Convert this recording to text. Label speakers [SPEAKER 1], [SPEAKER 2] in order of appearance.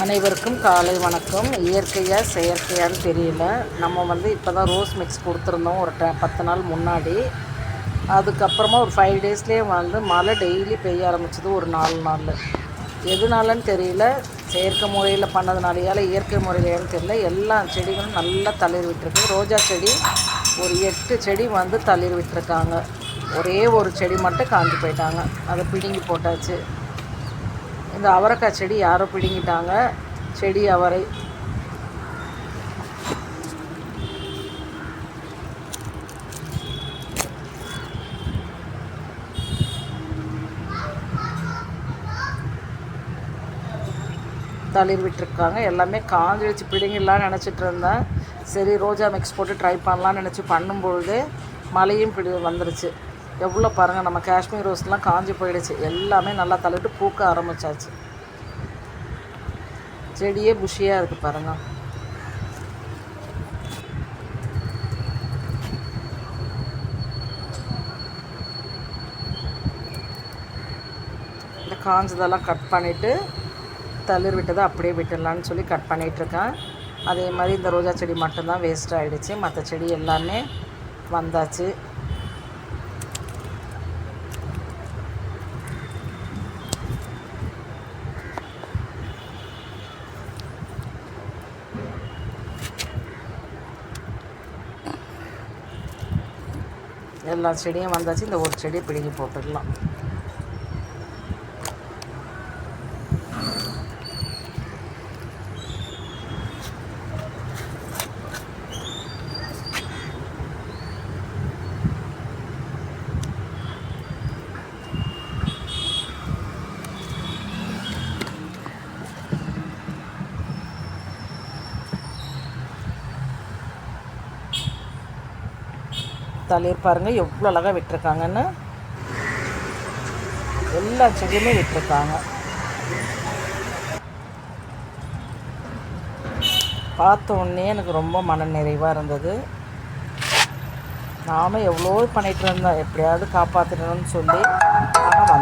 [SPEAKER 1] அனைவருக்கும் காலை வணக்கம். இயற்கையாக செயற்கையான்னு தெரியல. நம்ம வந்து இப்போ தான் ரோஸ் மிக்ஸ் கொடுத்துருந்தோம். ஒரு ட பத்து நாள் முன்னாடி. அதுக்கப்புறமா ஒரு ஃபைவ் டேஸ்லேயே வந்து மழை டெய்லி பெய்ய ஆரம்பிச்சது ஒரு நாலு நாள். எதுனாலன்னு தெரியல. செயற்கை முறையில் பண்ணதுனாலையால் இயற்கை முறையிலேன்னு தெரியல. எல்லா செடிகளும் நல்லா தளிர் விட்டுருக்கு. ரோஜா செடி ஒரு எட்டு செடி வந்து தளிர் விட்டுருக்காங்க. ஒரே ஒரு செடி மட்டும் காஞ்சி போயிட்டாங்க. அதை பிடுங்கி போட்டாச்சு. இந்த அவரைக்காய் செடி யாரோ பிடுங்கிட்டாங்க. செடி அவரை. தளிர் விட்டுருக்காங்க. எல்லாமே காஞ்சிடுச்சு பிடிங்கிடலான்னு நினச்சிட்டு இருந்தேன். சரி ரோஜா மிக்ஸ் போட்டு ட்ரை பண்ணலான்னு நினச்சி பண்ணும்பொழுது மழையும் பிடி வந்துருச்சு. எவ்வளோ பாருங்கள் நம்ம காஷ்மீர் ரோஸ்லாம் காஞ்சி போயிடுச்சு. எல்லாமே நல்லா தள்ளிட்டு பூக்க ஆரம்பிச்சாச்சு. செடியே புஷியாக இருக்குது பாருங்கள் இந்த காஞ்சதெல்லாம் கட் பண்ணிவிட்டு தளிர் விட்டதை அப்படியே விட்டுடலான்னு சொல்லி கட் பண்ணிகிட்ருக்கேன் அதே மாதிரி இந்த ரோஜா செடி மட்டும்தான் வேஸ்ட் ஆகிடுச்சு மற்ற செடி எல்லாமே வந்தாச்சு. எல்லா செடியும் வந்தாச்சு. இந்த ஒரு செடியை பிடுங்கி போட்டுடலாம். தளிர் பாருங்கள் எவ்வளோ அழகாக விட்டுருக்காங்கன்னு. எல்லா செடியுமே விட்டுருக்காங்க. பார்த்த உடனே எனக்கு ரொம்ப மன நிறைவாக இருந்தது. நானும் எவ்வளோ பண்ணிகிட்டு இருந்தோம் எப்படியாவது காப்பாற்றணும்னு சொல்லி. ஆனால்